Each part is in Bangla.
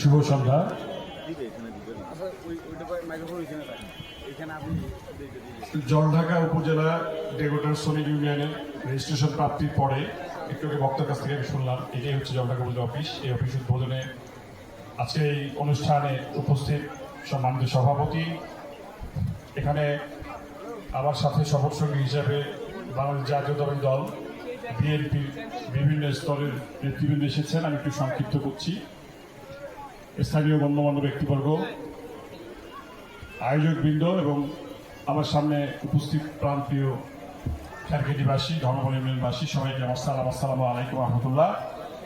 শুভ সন্ধ্যা। জলঢাকা উপজেলা ডেগোটার শ্রমিক ইউনিয়নের রেজিস্ট্রেশন প্রাপ্তির পরে একটু আগে বক্তার কাছ থেকে আমি শুনলাম, এটাই হচ্ছে জলঢাকা উপজেলা অফিস। এই অফিস উদ্বোধনে আজকে এই অনুষ্ঠানে উপস্থিত সম্মানিত সভাপতি। এখানে আমার সাথে সফরসঙ্গী হিসাবে বাংলাদেশ জাতীয়তাবাদী দল বিএনপি বিভিন্ন স্তরের নেতৃবৃন্দ এসেছেন। আমি একটু সংক্ষিপ্ত করছি। স্থানীয় গণ্যমান্য ব্যক্তিবর্গ আয়োজকবৃন্দ এবং আমার সামনে উপস্থিত প্রান্তীয় খ্যারকেটিবাসী ধর্মবন ইউনিয়নবাসী, সবাইকে আমার সালাম, আসসালামু আলাইকুম রহমতুল্লাহ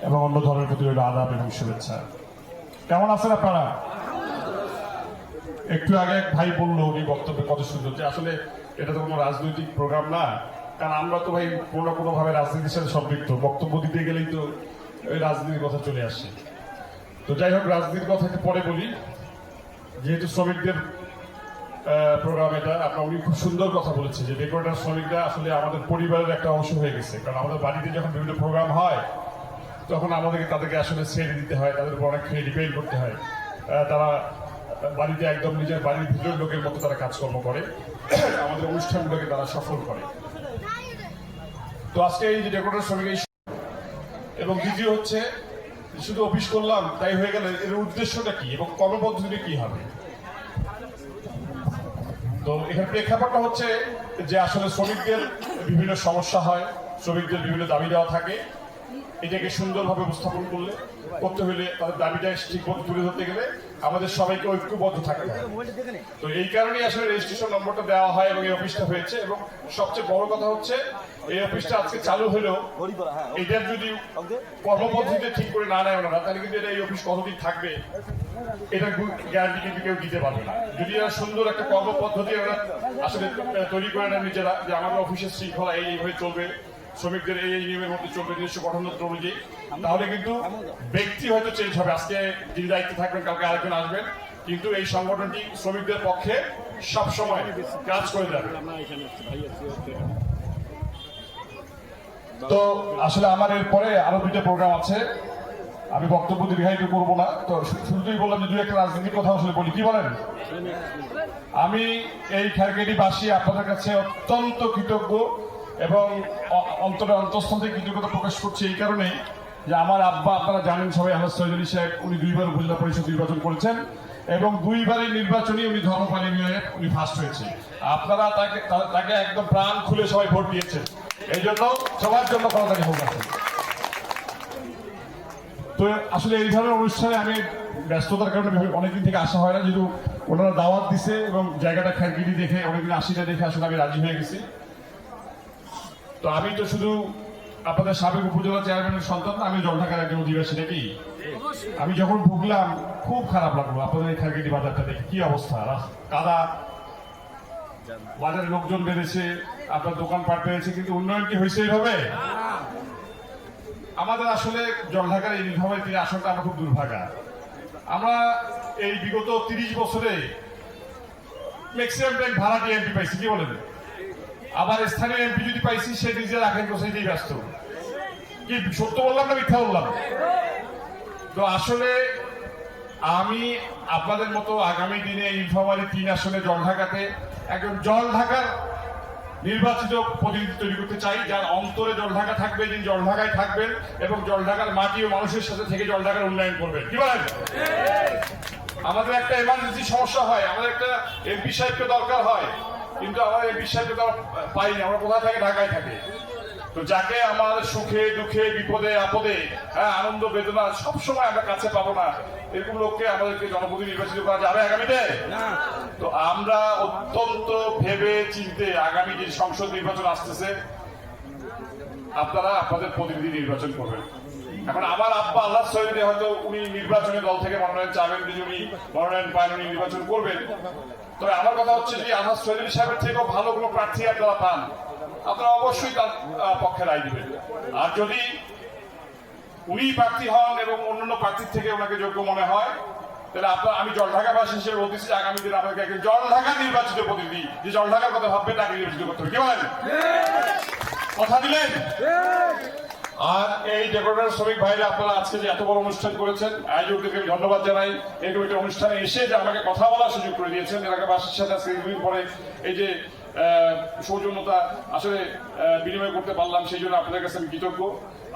এবং অন্য ধরনের প্রতি রইল আদাব এবং শুভেচ্ছা। কেমন আছেন আপনারা? একটু আগে এক ভাই বলল, উনি বক্তব্যে কত সুন্দর যে আসলে এটা তো কোনো রাজনৈতিক প্রোগ্রাম না কারণ আমরা তো ভাই কোনো না কোনোভাবে রাজনীতির সাথে সম্পৃক্ত। বক্তব্য দিতে গেলেই তো ওই রাজনীতির কথা চলে আসে। তো যাই হোক, রাজনীতির কথা পরে বলি। যেহেতু শ্রমিকদের প্রোগ্রাম এটা, আপনার উনি খুব সুন্দর কথা বলেছে যে রেকর্ডার শ্রমিকরা আসলে আমাদের পরিবারের একটা অংশ হয়ে গেছে। কারণ আমাদের বাড়িতে যখন বিভিন্ন প্রোগ্রাম হয়, তখন আমাদেরকে তাদেরকে আসলে ছেড়ে দিতে হয়, তাদের উপর অনেক ডিপেন্ড করতে হয়। তারা বাড়িতে একদম নিজের বাড়ির ভিতরের লোকের মতো তারা কাজকর্ম করে। আমাদের অনুষ্ঠানগুলোকে তারা সফল করে। তো আজকে এই যে রেকর্ডার শ্রমিক এবং দ্বিতীয় হচ্ছে, শুধু অফিস করলাম, তাই হয়ে গেলে, এর উদ্দেশ্যটা কি, এবং কর্মপদ্ধতি কি হবে? তো এখানে প্রেক্ষাপটটা হচ্ছে যে আসলে শ্রমিকদের বিভিন্ন সমস্যা হয়, শ্রমিকদের বিভিন্ন দাবি দেওয়া থাকে এটাকে সুন্দরভাবে উপস্থাপন করলে করতে হলে তাদের দাবিটা ঠিক তুলে ধরতে গেলে আমাদের সবাইকে ঐক্যবদ্ধ থাকতে হবে। তো এই কারণেই আসলে রেজিস্ট্রেশন নম্বরটা দেওয়া হয় এবং এই অফিসটা হয়েছে এবং সবচেয়ে বড় কথা হচ্ছে, এই অফিসটা আজকে চালু হলেও এটার যদি কর্মপদ্ধতিতে ঠিক করে না নেয় ওনারা, তাহলে কিন্তু এটা এই অফিস কতদিন থাকবে, এটা গ্যারান্টি কিন্তু কেউ দিতে পারবে না। যদি এরা সুন্দর একটা কর্মপদ্ধতি ওরা আসলে তৈরি করে নেন নিজেরা, যে আমাদের অফিসের শৃঙ্খলা এই এইভাবে চলবে শ্রমিকদের এই নিয়মের মধ্যে চলবে, নিজস্ব গঠনতন্ত্র অনুযায়ী। তাহলে কিন্তু ব্যক্তি হয়তো চেঞ্জ হবে। আজকে যিনি দায়িত্বে থাকবেন, কালকে আরেকজন আসবেন। কিন্তু এই সংগঠনটি শ্রমিকদের পক্ষে সবসময় কাজ করে যাবে। তো আসলে আমার এরপরে আরও দুইটা প্রোগ্রাম আছে। আমি বক্তব্য দীর্ঘায়িত করব না। তো শুরুতেই বললাম যে দু একটা রাজনীতির কথা আসলে বলি। কি বলেন? আমি এই খ্যারগেটিবাসী আপনাদের কাছে অত্যন্ত কৃতজ্ঞ। এবং অন্তরে অন্তঃস্থল থেকে কৃতজ্ঞতা প্রকাশ করছি এই কারণেই যে আমার আব্বা, আপনারা জানেন সবাই আহমদ সৈদুল সাহেব, উনি দুইবার উপজেলা পরিষদ নির্বাচন করেছেন এবং দুইবারই নির্বাচনী উনি ধর্মপাল ইউনিয়নে উনি ফার্স্ট হয়েছে। আপনারা তাকে তাকে একদম প্রাণ খুলে সবাই ভোট দিয়েছেন। এই জন্য সবার জন্য করতালি হোক আছে। তো আসলে এই ধরনের অনুষ্ঠানে আমি ব্যস্ততার কারণে অনেকদিন থেকে আসা হয় না, যেহেতু ওনারা দাওয়াত দিছে এবং জায়গাটা খ্যারগিরি দেখে, অনেকদিন আসিটা দেখে আসলে আমি রাজি হয়ে গেছি। তো আমি তো শুধু আপনাদের সাবেক উপজেলা চেয়ারম্যানের সন্তান, আমি জলঢাকার একজন অধিবাসী নাকি? আমি যখন ঢুকলাম খুব খারাপ লাগল। আপনাদের এই খারগিটি বাজারটা দেখে কি অবস্থা? কাদা। বাজারে লোকজন বেড়েছে, আপনার দোকানপাট বেড়েছে, কিন্তু উন্নয়ন কি হয়েছে এইভাবে আমাদের আসলে জলঢাকার এই নীলফামারী তীরে আসনটা আমরা খুব দুর্ভাগা। আমরা এই বিগত তিরিশ বছরে ম্যাক্সিমাম টাইম ভাড়াটি এমপি পাইছি, কি বলেন? আবার স্থানীয় এমপি যদি পাইছি, সে নিজে রাখেন গোসাইতেই ব্যস্ত। কি সত্য বললাম না মিথ্যা বললাম? তো আসলে আমি আপনাদের মতো আগামী দিনে ইনফামারি তিন আসনে জলঢাকাতে একজন জলঢাকার নির্বাচিত প্রতিনিধি তৈরি করতে চাই, যার অন্তরে জলঢাকা থাকবে, যিনি জলঢাকায় থাকবেন এবং জলঢাকার মাটি ও মানুষের সাথে থেকে জলঢাকার উন্নয়ন করবেন। কি বলেন? আমাদের একটা এমার্জেন্সি সমস্যা হয়, আমাদের একটা এমপি সাহেবকে দরকার হয়। কিন্তু আমরা পাই না আমরা কোথায় থাকে ঢাকায় থাকে? তো যাকে আমার সুখে দুঃখে বিপদে আপদে হ্যাঁ আনন্দ বেদনা সব সময় আমরা কাছে পাবো না এরকম লোককে আমাদেরকে জনপ্রতি নির্বাচিত করা যাবে আগামীতে? তো আমরা অত্যন্ত ভেবে চিনতে আগামী যে সংসদ নির্বাচন আসতেছে আপনারা আপনাদের প্রতিনিধি নির্বাচন করবেন। এখন আমার আব্বা আল্লাহ সৈয়দে হয়তো উনি নির্বাচনী দল থেকে মনোনয়ন চাবেন যদি উনি মনোনয়ন পান উনি নির্বাচন করবেন। তবে আমার কথা হচ্ছে যে আল্লাহ সৈয়দ সাহেবের থেকেও ভালো কোনো প্রার্থী আপনারা পান আপনারা অবশ্যই তার পক্ষে রায় দিবেন। আর যদি উনি প্রার্থী হন এবং অন্যান্য প্রার্থীর থেকে ওনাকে যোগ্য মনে হয় তাহলে আপনার আমি জলঢাকাবাসী হিসেবে বলতেছি আগামী দিনে আপনাকে একজন জলঢাকা নির্বাচিত প্রতিনিধি যে জলঢাকার কথা ভাববে তাকে নির্বাচিত করতে হবে। কি বলেন? কথা দিলেন? আর এই ডেকোরেটার শ্রমিক ভাইরা আপনারা আজকে যে এত বড় অনুষ্ঠান করেছেন, আয়োজকদেরকে আমি ধন্যবাদ জানাই। এরকম একটা অনুষ্ঠানে এসে যে আমাকে কথা বলার সুযোগ করে দিয়েছেন এলাকাবাসীর সাথে আজকে দীর্ঘদিন পরে এই যে সৌজন্যতা আসলে বিনিময় করতে পারলাম, সেই জন্য আপনাদের কাছে আমি কৃতজ্ঞ।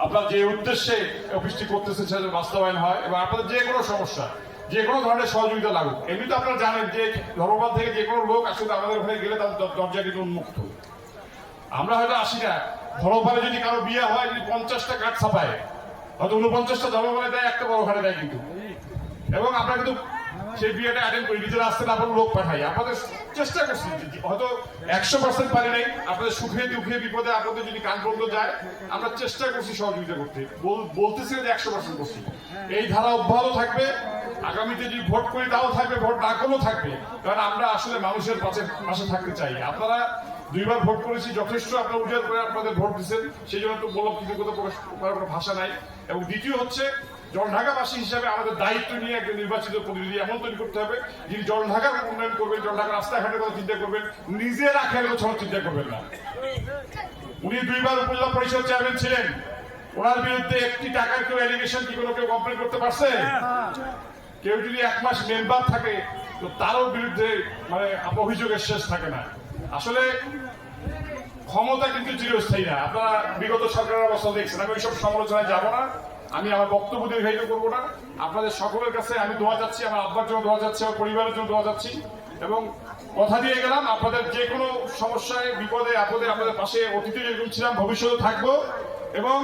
আপনার যে উদ্দেশ্যে অফিসটি করতেছেন সেটা বাস্তবায়ন হয় এবং আপনাদের যে কোনো সমস্যা, যে কোনো ধরনের সহযোগিতা লাগুক। এমনি তো আপনারা জানেন যে ধর্মপাল থেকে যে কোনো লোক আসলে আমাদের ওখানে গেলে তাদের দরজা কিন্তু উন্মুক্ত। আমরা হয়তো আসি না ধর্মপালে যদি কারও বিয়ে হয়, যদি পঞ্চাশটা কাঠ ছাপায়, হয়তো উনপঞ্চাশটা ধর্মপালে দেয়, একটা বড় ঘরে দেয় কিন্তু। এবং আমরা কিন্তু সেই বিয়েটা অ্যাটেন্ড করি নিজের আসতে না লোক পাঠাই আপনাদের চেষ্টা করছি, হয়তো একশো পার্সেন্ট পারি নাই, আপনাদের সুখে দুঃখে বিপদে আপনাদের যদি কান বন্ধ যায়, আমরা চেষ্টা করছি সহযোগিতা করতে। বল- বলতেছি যে একশো পার্সেন্ট করছি। এই ধারা অব্যাহত থাকবে, আগামীতে যদি ভোট করি, তাও থাকবে, ভোট না করলেও থাকবে। কারণ আমরা আসলে মানুষের পাশে পাশে থাকতে চাই। আপনারা দুইবার ভোট করেছি, যথেষ্ট আপনারা উজাড় করে আপনাদের ভোট দিচ্ছেন। সেই জন্য তো বললাম কৃতজ্ঞতা প্রকাশ করার কোনো ভাষা নাই। এবং দ্বিতীয় হচ্ছে জলঢাকাবাসী হিসাবে আমাদের দায়িত্ব নিয়ে একজন নির্বাচিত প্রতিনিধি এমন তৈরি করতে হবে, যিনি জলঢাকার উন্নয়ন করবেন জলঢাকার রাস্তাঘাটের কথা চিন্তা করবেন নিজের আখের কথা চিন্তা করবেন না। উনি দুইবার উপজেলা পরিষদ চেয়ারম্যান ছিলেন। ওনার বিরুদ্ধে একটি টাকার কেউ এলিগেশন কি কোনো কেউ কমপ্লেন করতে পারছে? কেউ যদি এক মাস মেম্বার থাকে, তো তারও বিরুদ্ধে মানে অভিযোগের শেষ থাকে না। আসলে ক্ষমতা কিন্তু চিরস্থায়ী না। আপনারা বিগত সরকারের অবস্থা দেখছেন। আমি ওইসব সমালোচনায় যাব না। আমি আমার বক্তব্য দীর্ঘায়িত করব না। আপনাদের সকলের কাছে আমি দোয়া যাচ্ছি আমার আব্বার জন্য দোয়া যাচ্ছি আমার পরিবারের জন্য দোয়া যাচ্ছি এবং কথা দিয়ে গেলাম, আপনাদের যে কোনো সমস্যায়, বিপদে, আপদে আপনাদের পাশে অতীতে যেরকম ছিলাম, ভবিষ্যতে থাকব। এবং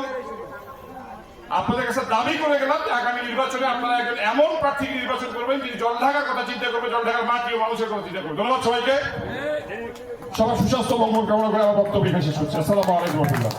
আপনাদের কাছে দাবি করে গেলাম যে আগামী নির্বাচনে আপনারা একজন এমন প্রার্থীকে নির্বাচন করবেন, যিনি জলঢাকার কথা চিন্তা করবে জলঢাকার মাটি ও মানুষের কথা চিন্তা করবে। ধন্যবাদ সবাইকে। সবার সুস্বাস্থ্য মঙ্গল কামনা করে আমার বক্তব্য এখানে শেষ করছি। আসসালামু আলাইকুম রহমতুল্লাহ।